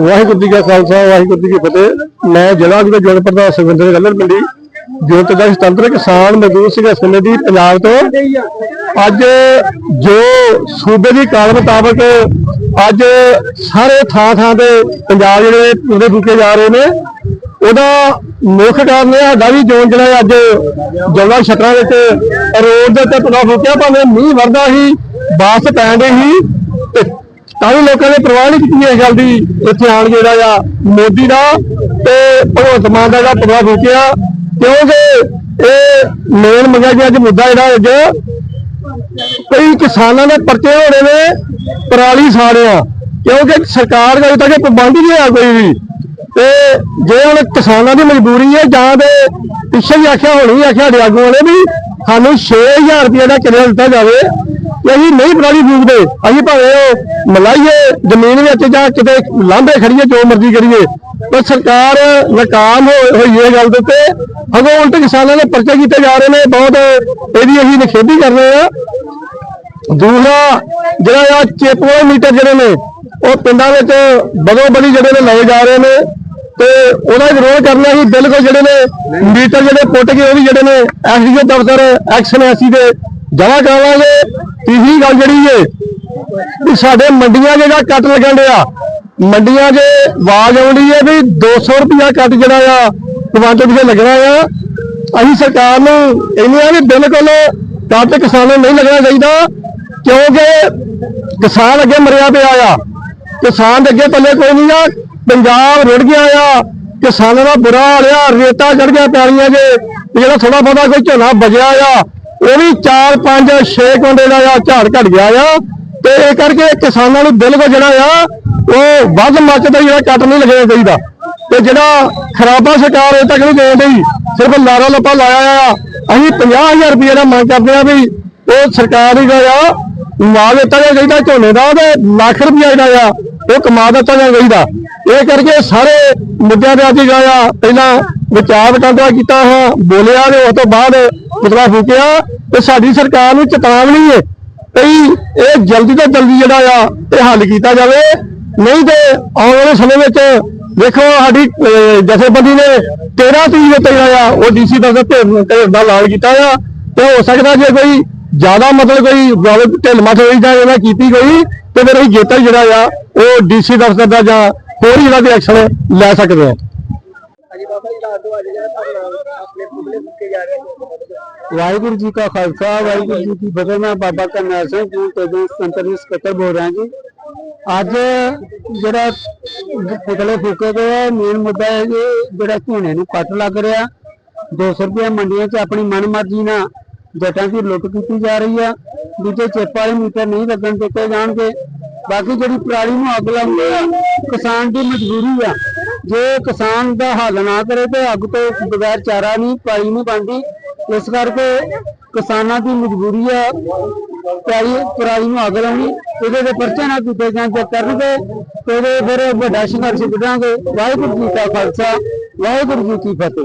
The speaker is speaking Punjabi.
ਵਾਹਿਗੁਰੂ ਜੀ ਕਾ ਖਾਲਸਾ, ਵਾਹਿਗੁਰੂ ਜੀ ਕੀ ਫਤਿਹ। ਮੈਂ ਜ਼ਿਲ੍ਹਾ ਜੀ ਦਾ ਪ੍ਰਧਾਨ ਸੁਖਵਿੰਦਰ ਗੱਲਰ ਮੰਡੀ ਜੋ ਤਦਾ ਸੁਤੰਤਰ ਕਿਸਾਨ ਮਜ਼ਦੂਰ ਸੰਘਰਸ਼ ਸਮੇਤੀ ਪੰਜਾਬ ਤੋਂ। ਅੱਜ ਜੋ ਸੂਬੇ ਦੀ ਕਾਲ ਮੁਤਾਬਕ ਅੱਜ ਸਾਰੇ ਥਾਂ ਥਾਂ ਤੇ ਪੰਜਾਬ ਜਿਹੜੇ ਪੂਰੇ ਫੂਕੇ ਜਾ ਰਹੇ ਨੇ, ਉਹਦਾ ਮੁੱਖ ਕਾਰਨ ਇਹ ਸਾਡਾ ਵੀ ਜੋਨ ਜਿਹੜਾ ਹੈ ਅੱਜ ਜੰਗਲ ਛਤਰਾਂ ਵਿੱਚ ਰੋਡ ਦੇ ਉੱਤੇ ਪਤਾ ਫੂਕਿਆ ਭਾਵੇਂ ਮੀਂਹ ਵਰਦਾ ਸੀ ਬਾਸ ਪੈਂਦੇ ਸੀ, ਤੇ ਤਾਂ ਵੀ ਲੋਕਾਂ ਨੇ ਪ੍ਰਵਾਹ ਨਹੀਂ ਕੀਤੀ ਇਸ ਗੱਲ ਦੀ। ਇੱਥੇ ਆਣ ਜਿਹੜਾ ਆ ਮੋਦੀ ਦਾ ਤੇ ਭਗਵੰਤ ਮਾਨ ਦਾ ਜਿਹੜਾ ਪਰਵਾਹ ਫੂਕਿਆ ਕਿਉਂਕਿ ਇਹ ਮੇਨ ਮੰਗਿਆ ਗਿਆ ਅੱਜ ਮੁੱਦਾ ਜਿਹੜਾ ਅੱਜ ਕਈ ਕਿਸਾਨਾਂ ਦੇ ਪਰਚੇ ਹੋਣੇ ਨੇ, ਪਰਾਲੀ ਸਾੜਿਆ। ਕਿਉਂਕਿ ਸਰਕਾਰ ਦਾ ਅਜੇ ਤੱਕ ਪਾਬੰਦੀ ਨਹੀਂ ਆ ਕੋਈ ਵੀ। ਤੇ ਜੇ ਹੁਣ ਕਿਸਾਨਾਂ ਦੀ ਮਜਬੂਰੀ ਹੈ ਜਾਂ ਤੇ ਪਿੱਛੇ ਵੀ ਆਖਿਆ, ਹੋਣੀ ਆਖਿਆ ਸਾਡੇ ਆਗੂਆਂ ਨੇ ਵੀ ਸਾਨੂੰ 6000 ਰੁਪਏ ਦਾ ਕਿਰਾਇਆ ਦਿੱਤਾ ਜਾਵੇ ਅਸੀਂ ਨਹੀਂ ਪਰਾਲੀ ਫੂਕਦੇ, ਅਸੀਂ ਭਾਵੇਂ ਮਲਾਈਏ ਜ਼ਮੀਨ ਵਿੱਚ ਜਾਂ ਕਿਤੇ ਲਾਂਭੇ ਖੜੀਏ ਜੋ ਮਰਜ਼ੀ ਕਰੀਏ। ਪਰ ਸਰਕਾਰ ਨਾਕਾਮ ਹੋਈ ਇਹ ਗੱਲ ਦੇ ਉੱਤੇ। ਅਗੋਂ ਉਲਟ ਕਿਸਾਨਾਂ ਦੇ ਪਰਚੇ ਕੀਤੇ ਜਾ ਰਹੇ ਨੇ, ਬਹੁਤ ਇਹਦੀ ਅਸੀਂ ਨਿਖੇਧੀ ਕਰ ਰਹੇ ਆ ਦੂਸਰਾ, ਜਿਹੜਾ ਆ ਚੇਪੋ ਮੀਟਰ ਜਿਹੜੇ ਨੇ, ਉਹ ਪਿੰਡਾਂ ਵਿੱਚ ਬਦੋ ਬਦੀ ਜਿਹੜੇ ਨੇ ਲਾਏ ਜਾ ਰਹੇ ਨੇ। ਤੇ ਉਹਦਾ ਵਿਰੋਧ ਕਰਨਾ ਸੀ। ਬਿਲਕੁਲ ਜਿਹੜੇ ਨੇ ਮੀਟਰ ਜਿਹੜੇ ਪੁੱਟ ਕੇ ਉਹ ਵੀ ਜਿਹੜੇ ਨੇ ਐਸਡੀਓ ਦਫ਼ਤਰ ਐਕਸ਼ਨ ਐਸੀ ਦੇ ਜਮ੍ਹਾਂ ਕਰਾਵਾਂਗੇ ਤੀਸਰੀ ਗੱਲ ਜਿਹੜੀ ਏ ਵੀ ਸਾਡੇ ਮੰਡੀਆਂ ਜਿਹੜਾ ਕੱਟ ਲੱਗਣ ਡਿਆ, ਮੰਡੀਆਂ 'ਚ ਆਵਾਜ਼ ਆਉਂਦੀ ਹੈ ਵੀ 200 ਰੁਪਿਆ ਕੱਟ ਜਿਹੜਾ ਆ ਟਮਾਟਰ ਪਿੱਛੇ ਲੱਗਣਾ ਆ। ਅਸੀਂ ਸਰਕਾਰ ਨੂੰ ਕਹਿੰਦੇ ਆ ਵੀ ਬਿਲਕੁਲ ਕੱਟ ਕਿਸਾਨਾਂ ਨੂੰ ਨਹੀਂ ਲੱਗਣਾ ਚਾਹੀਦਾ, ਕਿਉਂਕਿ ਕਿਸਾਨ ਅੱਗੇ ਮਰਿਆ ਪਿਆ ਆ। ਕਿਸਾਨ ਦੇ ਅੱਗੇ ਪੱਲੇ ਕੋਈ ਨਹੀਂ ਆ। ਪੰਜਾਬ ਰੁੜ ਗਿਆ ਆ, ਕਿਸਾਨਾਂ ਦਾ ਬੁਰਾ ਹਾਲ ਆ, ਰੇਤਾ ਚੜ ਗਿਆ ਪੈਲੀਆਂ 'ਚ ਜਿਹੜਾ ਥੋੜਾ ਬਹੁਤਾ ਕੋਈ ਝੋਨਾ ਬਜਿਆ ਆ, ਉਹ ਵੀ 4 5 6 ਕੁਇੰਟਲ ਦਾ ਆ, ਝਾੜ ਘਟ ਗਿਆ ਆ, ਤੇ ਇਹ ਕਰਕੇ ਕਿਸਾਨਾਂ ਨੂੰ ਬਿਲਕੁਲ ਜਿਹੜਾ ਆ, ਉਹ ਵੱਧ ਮੱਚ ਦਾ ਜਿਹੜਾ ਕੱਟ ਨਹੀਂ ਲੱਗਣਾ ਚਾਹੀਦਾ ਤੇ ਜਿਹੜਾ ਖਰਾਬਾ ਸਰਕਾਰ ਇਹ ਤੱਕ ਨਹੀਂ ਦੇਣ ਰਹੀ ਸਿਰਫ ਲਾਰਾ ਲੱਪਾ ਲਾਇਆ ਆ, ਅਸੀਂ 50000 ਰੁਪਏ ਦਾ ਮੰਗ ਕਰਦੇ ਆ ਵੀ ਉਹ ਸਰਕਾਰ ਹੀ ਜਿਹੜਾ ਆ ਮਾਲ ਦਿੱਤਾ ਜਾਣਾ ਚਾਹੀਦਾ ਝੋਨੇ ਦਾ ਤੇ ਲੱਖ ਰੁਪਇਆ ਜਿਹੜਾ ਆ ਉਹ ਕਮਾ ਦਿੱਤਾ ਜਾਣਾ ਚਾਹੀਦਾ ਇਹ ਕਰਕੇ ਸਾਰੇ ਮੁੱਦਿਆਂ ਦੇ ਅੱਜ ਜਿਹੜਾ ਆ, ਪਹਿਲਾਂ ਵਿਚਾਰ ਵਟਾਂਦਰਾ ਕੀਤਾ ਹੈ, ਬੋਲਿਆ ਤੇ ਉਸ ਤੋਂ ਬਾਅਦ ਮੁਤਲਾ ਫੂਕਿਆ ਤੇ ਸਾਡੀ ਸਰਕਾਰ ਨੂੰ ਚੇਤਾਵਨੀ ਹੈ ਭਈ ਇਹ ਜਲਦੀ ਤੋਂ ਜਲਦੀ ਜਿਹੜਾ ਆ, ਇਹ ਹੱਲ ਕੀਤਾ ਜਾਵੇ। ਨਹੀਂ ਤੇ ਆਉਣ ਵਾਲੇ ਸਮੇਂ ਵਿੱਚ ਦੇਖੋ ਸਾਡੀ ਜਥੇਬੰਦੀ ਨੇ 13 ਤਰੀਕ ਦੇ ਉੱਤੇ ਆ, ਉਹ ਡੀਸੀ ਦਫ਼ਤਰ ਤੇ ਤੇ ਦਾ ਐਲਾਨ ਕੀਤਾ ਆ। ਤੇ ਹੋ ਸਕਦਾ ਜੇ ਕੋਈ ਜ਼ਿਆਦਾ ਮਤਲਬ ਕੋਈ ਢਿੱਲ ਮੱਠ ਹੋਈ ਜਾਂ ਇਹਨਾਂ ਕੀਤੀ ਕੋਈ ਤੇ ਫਿਰ ਅਸੀਂ ਜੇਤਰ ਜਿਹੜਾ ਆ ਉਹ ਡੀਸੀ ਦਫ਼ਤਰ ਦਾ ਜਾਂ ਹੋਰ ਜਿਹੜਾ ਵੀ ਐਕਸ਼ਨ ਲੈ ਸਕਦੇ ਆ। ਵਾਹਿਗੁਰੂ ਜੀ ਕਾ ਖਾਲਸਾ ਵਾਹਿਗੁਰੂ ਜੀ ਕੀ ਫਤਿਹ। ਮੈਂ ਬਾਬਾ ਕਰਨੈਲ ਸਿੰਘ ਜੀ ਤੇ ਸੰਤਰੀ ਸਕੱਤਰ ਬੋਲ ਰਿਹਾ ਜੀ। ਅੱਜ ਜਿਹੜਾ ਪੁਤਲੇ ਫੂਕੇ ਗਏ ਮੇਨ ਮੁੱਦਾ ਹੈ ਕਿ ਜਿਹੜਾ ਝੋਨੇ ਨੂੰ ਕੱਟ ਲੱਗ ਰਿਹਾ। 200 ਰੁਪਏ ਮੰਡੀਆਂ 'ਚ ਆਪਣੀ ਮਨਮਰਜ਼ੀ ਨਾਲ ਜੱਟਾਂ ਦੀ ਲੁੱਟ ਕੀਤੀ ਜਾ ਰਹੀ ਆ, ਦੂਜੇ ਚਿੱਪ ਵਾਲੇ ਮੀਟਰ ਨਹੀਂ ਲੱਗਣ ਦਿੱਤੇ ਜਾਣਗੇ। ਬਾਕੀ ਜਿਹੜੀ ਪਰਾਲੀ ਨੂੰ ਅੱਗ ਲਾਉਂਦੇ ਆ, ਕਿਸਾਨ ਦੀ ਮਜਬੂਰੀ ਆ। ਜੇ ਕਿਸਾਨ ਦਾ ਹੱਲ ਨਾ ਕਰੇ ਤੇ ਅੱਗ ਤੋਂ ਬਗੈਰ ਚਾਰਾ ਨਹੀਂ ਪਾਈ ਨਹੀਂ ਬਣਦੀ। ਇਸ ਕਰਕੇ ਕਿਸਾਨਾਂ ਦੀ ਮਜਬੂਰੀ ਆ ਪਰਾਲੀ ਪਰਾਲੀ ਨੂੰ ਅੱਗ ਲਾਉਣੀ ਇਹਦੇ ਦੇ ਪਰਚੇ ਨਾ ਕੀਤੇ ਜਾਂ ਕਰਨਗੇ, ਤੇ ਇਹਦੇ ਫਿਰ ਵੱਡਾ ਸੰਘਰਸ਼ ਵਿੱਢਾਂਗੇ ਵਾਹਿਗੁਰੂ ਜੀ ਕਾ ਖਾਲਸਾ, ਵਾਹਿਗੁਰੂ ਜੀ ਕੀ ਫਤਿਹ।